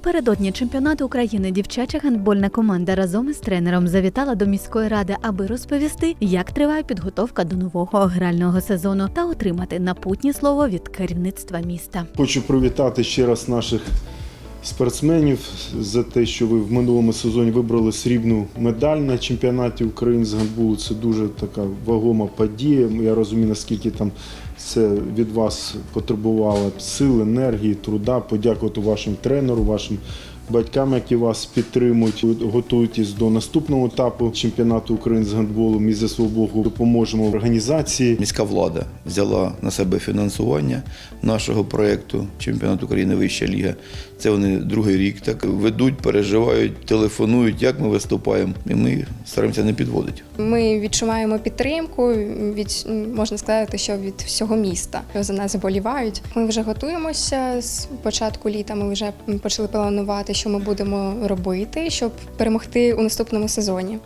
Напередодні чемпіонату України дівчача гандбольна команда разом із тренером завітала до міської ради, аби розповісти, як триває підготовка до нового грального сезону та отримати напутнє слово від керівництва міста. Хочу привітати ще раз наших спортсменів за те, що ви в минулому сезоні вибрали срібну медаль на чемпіонаті України з гандболу. Це дуже така вагома подія. Я розумію, наскільки там це від вас потребувало сил, енергії, труда. Подякувати вашим тренеру, вашим батькам, які вас підтримують. Ви Готуєтесь до наступного етапу чемпіонату України з гандболу. Ми зі свого боку допоможемо організації. Міська влада взяла на себе фінансування нашого проєкту Чемпіонат України Вища ліга. Це вони другий рік так ведуть, переживають, телефонують, як ми виступаємо. І ми стараємося не підводити. Ми відчуваємо підтримку від можна сказати, що від всього міста за нас вболівають. Ми вже готуємося з початку літа. Ми вже почали планувати, що ми будемо робити, щоб перемогти у наступному сезоні.